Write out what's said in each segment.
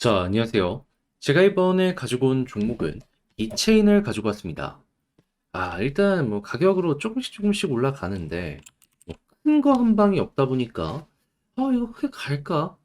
자, 안녕하세요. 제가 이번에 가지고 온 종목은 이체인을 가지고 왔습니다. 아, 일단 뭐 가격으로 조금씩 조금씩 올라가는데 뭐큰거 한 방이 없다 보니까 아, 이거 크게 갈까?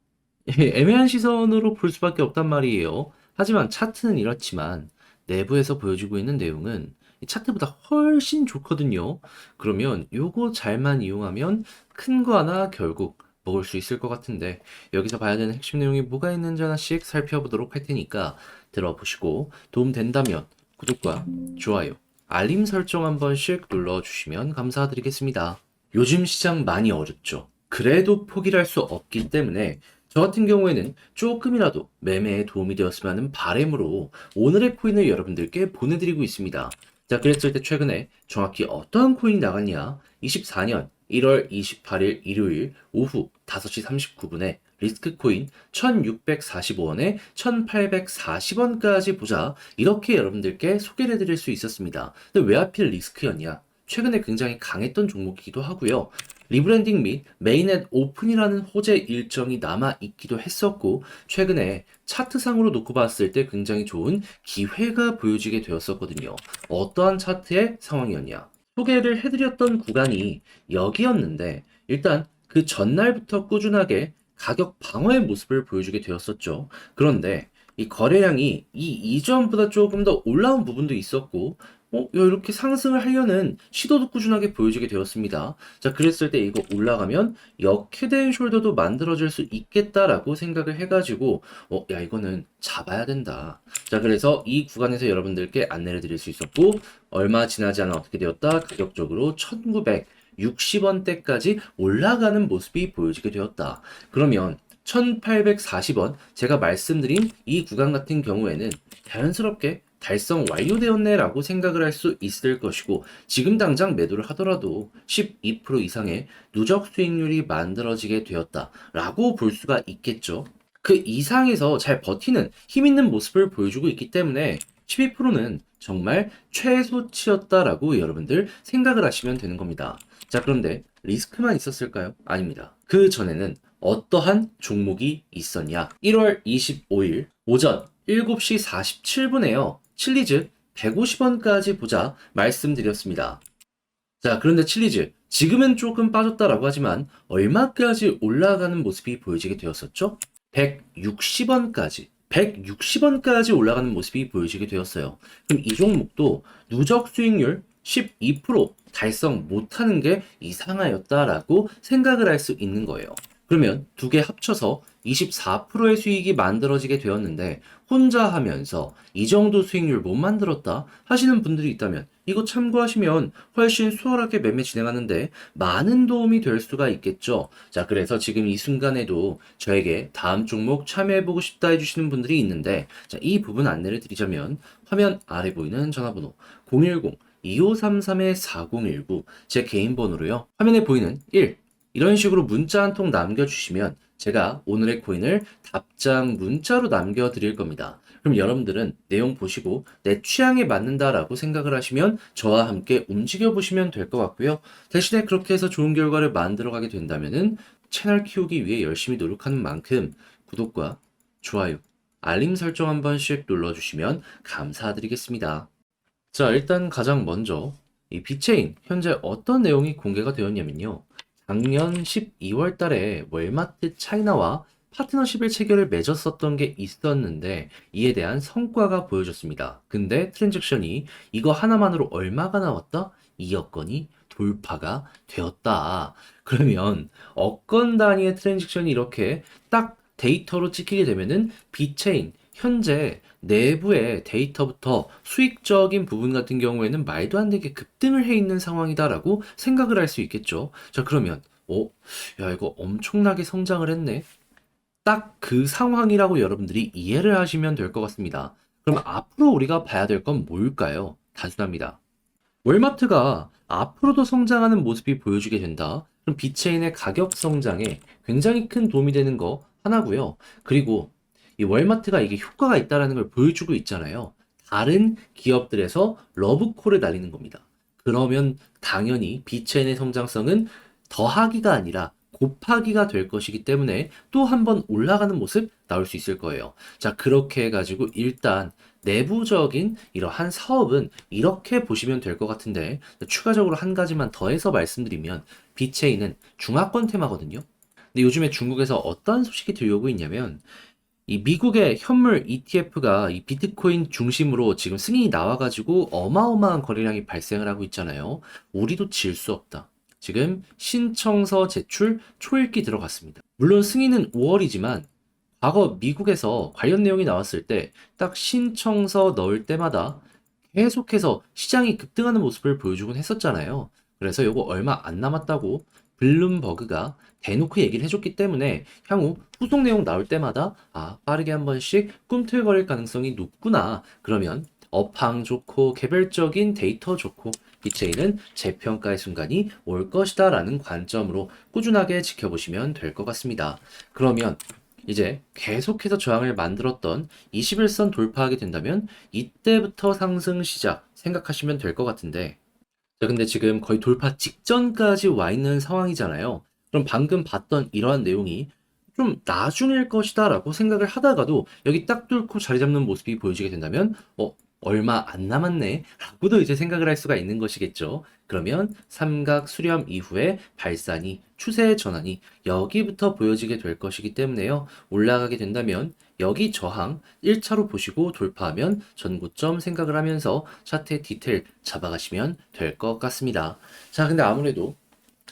애매한 시선으로 볼 수밖에 없단 말이에요. 하지만 차트는 이렇지만 내부에서 보여주고 있는 내용은 이 차트보다 훨씬 좋거든요. 그러면 요거 잘만 이용하면 큰 거 하나 결국 먹을 수 있을 것 같은데 여기서 봐야 되는 핵심 내용이 뭐가 있는지 하나씩 살펴보도록 할 테니까 들어보시고 도움 된다면 구독과 좋아요, 알림 설정 한 번씩 눌러주시면 감사드리겠습니다. 요즘 시장 많이 어렵죠. 그래도 포기를 할수 없기 때문에 저 같은 경우에는 조금이라도 매매에 도움이 되었으면 하는 바람으로 오늘의 코인을 여러분들께 보내드리고 있습니다. 자, 그랬을 때 최근에 정확히 어떠한 코인이 나갔냐? 24년 1월 28일 일요일 오후 5시 39분에 리스크 코인 1645원에 1840원까지 보자 이렇게 여러분들께 소개를 해드릴 수 있었습니다. 근데 왜 하필 리스크였냐? 최근에 굉장히 강했던 종목이기도 하고요. 리브랜딩 및 메인넷 오픈이라는 호재 일정이 남아 있기도 했었고 최근에 차트상으로 놓고 봤을 때 굉장히 좋은 기회가 보여지게 되었었거든요. 어떠한 차트의 상황이었냐? 소개를 해드렸던 구간이 여기였는데 일단 그 전날부터 꾸준하게 가격 방어의 모습을 보여주게 되었었죠. 그런데 이 거래량이 이 이전보다 조금 더 올라온 부분도 있었고 어, 이렇게 상승을 하려는 시도도 꾸준하게 보여주게 되었습니다. 자, 그랬을 때 이거 올라가면 역헤드앤 숄더도 만들어질 수 있겠다라고 생각을 해가지고, 어, 야, 이거는 잡아야 된다. 자, 그래서 이 구간에서 여러분들께 안내를 드릴 수 있었고, 얼마 지나지 않아 어떻게 되었다? 가격적으로 1960원대까지 올라가는 모습이 보여지게 되었다. 그러면 1840원, 제가 말씀드린 이 구간 같은 경우에는 자연스럽게 달성 완료되었네 라고 생각을 할 수 있을 것이고 지금 당장 매도를 하더라도 12% 이상의 누적 수익률이 만들어지게 되었다 라고 볼 수가 있겠죠. 그 이상에서 잘 버티는 힘 있는 모습을 보여주고 있기 때문에 12%는 정말 최소치였다라고 여러분들 생각을 하시면 되는 겁니다. 자, 그런데 리스크만 있었을까요? 아닙니다. 그 전에는 어떠한 종목이 있었냐? 1월 25일 오전 7시 47분에요. 칠리즈 150원까지 보자 말씀드렸습니다. 자, 그런데 칠리즈 지금은 조금 빠졌다라고 하지만 얼마까지 올라가는 모습이 보여지게 되었었죠? 160원까지 160원까지 올라가는 모습이 보여지게 되었어요. 그럼 이 종목도 누적 수익률 12% 달성 못하는 게 이상하였다라고 생각을 할 수 있는 거예요. 그러면 두 개 합쳐서 24%의 수익이 만들어지게 되었는데 혼자 하면서 이 정도 수익률 못 만들었다 하시는 분들이 있다면 이거 참고하시면 훨씬 수월하게 매매 진행하는데 많은 도움이 될 수가 있겠죠. 자, 그래서 지금 이 순간에도 저에게 다음 종목 참여해보고 싶다 해주시는 분들이 있는데 자, 이 부분 안내를 드리자면 화면 아래 보이는 전화번호 010 2533-4019 제 개인 번호로요. 화면에 보이는 1 이런 식으로 문자 한 통 남겨주시면 제가 오늘의 코인을 답장 문자로 남겨 드릴 겁니다. 그럼 여러분들은 내용 보시고 내 취향에 맞는다라고 생각을 하시면 저와 함께 움직여 보시면 될 것 같고요. 대신에 그렇게 해서 좋은 결과를 만들어 가게 된다면은 채널 키우기 위해 열심히 노력하는 만큼 구독과 좋아요, 알림 설정 한 번씩 눌러 주시면 감사드리겠습니다. 자, 일단 가장 먼저 이 비체인 현재 어떤 내용이 공개가 되었냐면요. 작년 12월 달에 월마트 차이나와 파트너십을 체결을 맺었었던 게 있었는데 이에 대한 성과가 보여졌습니다. 근데 트랜잭션이 이거 하나만으로 얼마가 나왔다? 2억 건이 돌파가 되었다. 그러면 억 건 단위의 트랜잭션이 이렇게 딱 데이터로 찍히게 되면은 비체인 현재 내부의 데이터부터 수익적인 부분 같은 경우에는 말도 안 되게 급등을 해 있는 상황이다라고 생각을 할 수 있겠죠. 자, 그러면, 어, 야, 이거 엄청나게 성장을 했네. 딱 그 상황이라고 여러분들이 이해를 하시면 될 것 같습니다. 그럼 앞으로 우리가 봐야 될 건 뭘까요? 단순합니다. 월마트가 앞으로도 성장하는 모습이 보여주게 된다. 그럼 비체인의 가격 성장에 굉장히 큰 도움이 되는 거 하나고요. 그리고 이 월마트가 이게 효과가 있다라는 걸 보여주고 있잖아요. 다른 기업들에서 러브콜을 날리는 겁니다. 그러면 당연히 비체인의 성장성은 더하기가 아니라 곱하기가 될 것이기 때문에 또 한 번 올라가는 모습 나올 수 있을 거예요. 자, 그렇게 해가지고 일단 내부적인 이러한 사업은 이렇게 보시면 될 것 같은데 추가적으로 한 가지만 더해서 말씀드리면 비체인은 중화권 테마거든요. 근데 요즘에 중국에서 어떤 소식이 들려오고 있냐면 이 미국의 현물 ETF가 이 비트코인 중심으로 지금 승인이 나와가지고 어마어마한 거래량이 발생을 하고 있잖아요. 우리도 질 수 없다. 지금 신청서 제출 초읽기 들어갔습니다. 물론 승인은 5월이지만 과거 미국에서 관련 내용이 나왔을 때 딱 신청서 넣을 때마다 계속해서 시장이 급등하는 모습을 보여주곤 했었잖아요. 그래서 요거 얼마 안 남았다고 블룸버그가 대놓고 얘기를 해줬기 때문에 향후 후속 내용 나올 때마다 아 빠르게 한 번씩 꿈틀거릴 가능성이 높구나. 그러면 업황 좋고 개별적인 데이터 좋고 비체인은 재평가의 순간이 올 것이다 라는 관점으로 꾸준하게 지켜보시면 될 것 같습니다. 그러면 이제 계속해서 저항을 만들었던 21선 돌파하게 된다면 이때부터 상승 시작 생각하시면 될 것 같은데 자, 근데 지금 거의 돌파 직전까지 와 있는 상황이잖아요. 그럼 방금 봤던 이러한 내용이 좀 나중일 것이다 라고 생각을 하다가도 여기 딱 뚫고 자리 잡는 모습이 보여지게 된다면 어, 얼마 안 남았네 라고도 이제 생각을 할 수가 있는 것이겠죠. 그러면 삼각 수렴 이후에 발산이 추세 전환이 여기부터 보여지게 될 것이기 때문에요. 올라가게 된다면 여기 저항 1차로 보시고 돌파하면 전고점 생각을 하면서 차트의 디테일 잡아가시면 될 것 같습니다. 자, 근데 아무래도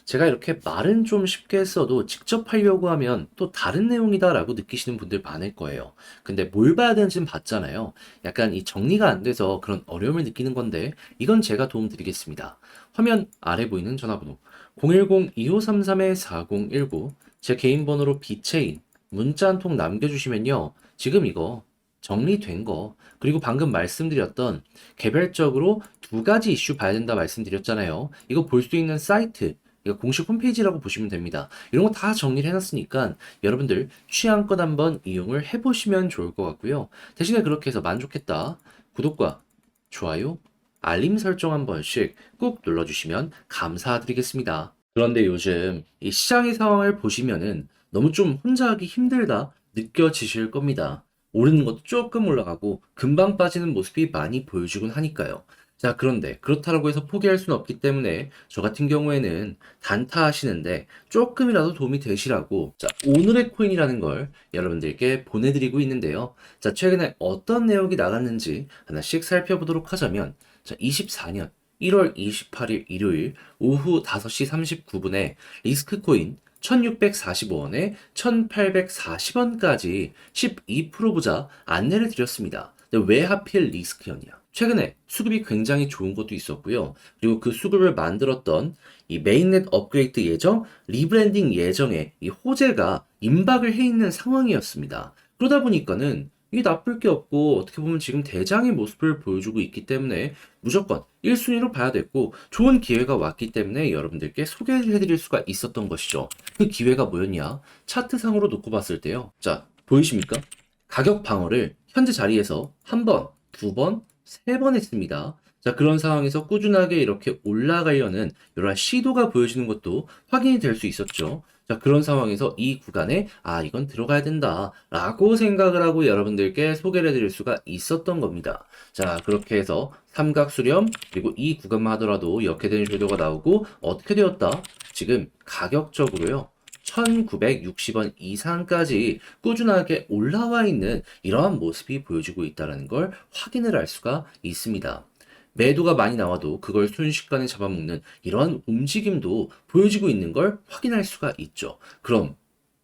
제가 이렇게 말은 좀 쉽게 써도 직접 하려고 하면 또 다른 내용이다라고 느끼시는 분들 많을 거예요. 근데 뭘 봐야 되는지는 봤잖아요. 약간 이 정리가 안 돼서 그런 어려움을 느끼는 건데 이건 제가 도움 드리겠습니다. 화면 아래 보이는 전화번호 010-2533-4019 제 개인 번호로 비체인 문자 한 통 남겨주시면요. 지금 이거 정리된 거, 그리고 방금 말씀드렸던 개별적으로 두 가지 이슈 봐야 된다 말씀드렸잖아요. 이거 볼 수 있는 사이트, 공식 홈페이지라고 보시면 됩니다. 이런 거 다 정리를 해놨으니까 여러분들 취향껏 한번 이용을 해보시면 좋을 것 같고요. 대신에 그렇게 해서 만족했다. 구독과 좋아요, 알림 설정 한 번씩 꾹 눌러주시면 감사드리겠습니다. 그런데 요즘 이 시장의 상황을 보시면은 너무 좀 혼자 하기 힘들다 느껴지실 겁니다. 오르는 것도 조금 올라가고 금방 빠지는 모습이 많이 보여주곤 하니까요. 자, 그런데 그렇다고 해서 포기할 수는 없기 때문에 저 같은 경우에는 단타 하시는데 조금이라도 도움이 되시라고 자, 오늘의 코인이라는 걸 여러분들께 보내드리고 있는데요. 자, 최근에 어떤 내용이 나갔는지 하나씩 살펴보도록 하자면 자, 24년 1월 28일 일요일 오후 5시 39분에 리스크 코인 1645원에 1840원까지 12% 보자 안내를 드렸습니다. 근데 왜 하필 리스크였냐? 최근에 수급이 굉장히 좋은 것도 있었고요. 그리고 그 수급을 만들었던 이 메인넷 업그레이드 예정, 리브랜딩 예정에 이 호재가 임박을 해 있는 상황이었습니다. 그러다 보니까는 이게 나쁠 게 없고 어떻게 보면 지금 대장의 모습을 보여주고 있기 때문에 무조건 1순위로 봐야 됐고 좋은 기회가 왔기 때문에 여러분들께 소개를 해드릴 수가 있었던 것이죠. 그 기회가 뭐였냐? 차트상으로 놓고 봤을 때요. 자, 보이십니까? 가격 방어를 현재 자리에서 한 번, 두 번, 세 번 했습니다. 자, 그런 상황에서 꾸준하게 이렇게 올라가려는 이러한 시도가 보여지는 것도 확인이 될 수 있었죠. 자, 그런 상황에서 이 구간에, 아, 이건 들어가야 된다. 라고 생각을 하고 여러분들께 소개를 해드릴 수가 있었던 겁니다. 자, 그렇게 해서 삼각수렴, 그리고 이 구간만 하더라도 이렇게 되는 섀도가 나오고, 어떻게 되었다? 지금 가격적으로요. 1960원 이상까지 꾸준하게 올라와 있는 이러한 모습이 보여지고 있다는 걸 확인을 할 수가 있습니다. 매도가 많이 나와도 그걸 순식간에 잡아먹는 이러한 움직임도 보여지고 있는 걸 확인할 수가 있죠. 그럼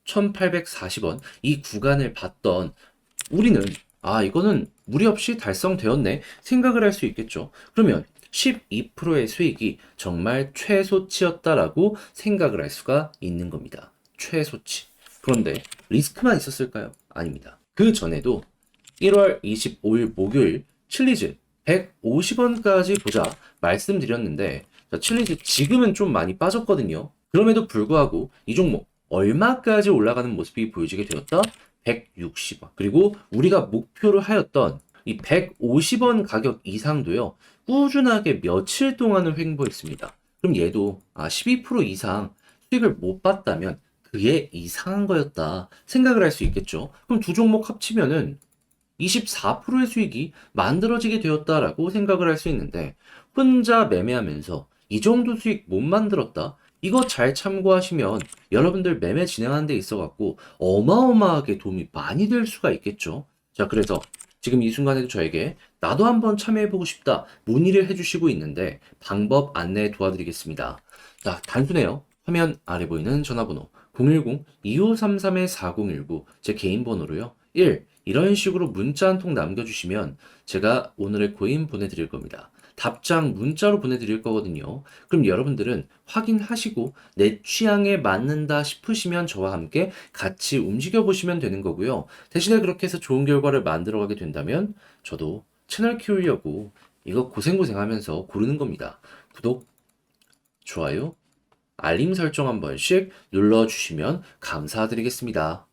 1840원 이 구간을 봤던 우리는 아, 이거는 무리 없이 달성되었네 생각을 할 수 있겠죠. 그러면 12%의 수익이 정말 최소치였다라고 생각을 할 수가 있는 겁니다. 최소치. 그런데 리스크만 있었을까요? 아닙니다. 그 전에도 1월 25일 목요일 칠리즈 150원까지 보자 말씀드렸는데 자, 칠리즈 지금은 좀 많이 빠졌거든요. 그럼에도 불구하고 이 종목 얼마까지 올라가는 모습이 보여지게 되었다? 160원. 그리고 우리가 목표로 하였던 이 150원 가격 이상도요. 꾸준하게 며칠 동안을 횡보했습니다. 그럼 얘도 아, 12% 이상 수익을 못 봤다면 그게 이상한 거였다 생각을 할 수 있겠죠. 그럼 두 종목 합치면은 24%의 수익이 만들어지게 되었다라고 생각을 할 수 있는데 혼자 매매하면서 이 정도 수익 못 만들었다. 이거 잘 참고하시면 여러분들 매매 진행하는 데 있어 갖고 어마어마하게 도움이 많이 될 수가 있겠죠. 자, 그래서 지금 이 순간에도 저에게 나도 한번 참여해보고 싶다 문의를 해주시고 있는데 방법 안내 도와드리겠습니다. 자, 단순해요. 화면 아래 보이는 전화번호 010-2533-4019 제 개인 번호로요. 1. 이런 식으로 문자 한 통 남겨주시면 제가 오늘의 코인 보내드릴 겁니다. 답장 문자로 보내드릴 거거든요. 그럼 여러분들은 확인하시고 내 취향에 맞는다 싶으시면 저와 함께 같이 움직여 보시면 되는 거고요. 대신에 그렇게 해서 좋은 결과를 만들어 가게 된다면 저도 채널 키우려고 이거 고생고생 하면서 고르는 겁니다. 구독, 좋아요, 알림 설정 한 번씩 눌러주시면 감사드리겠습니다.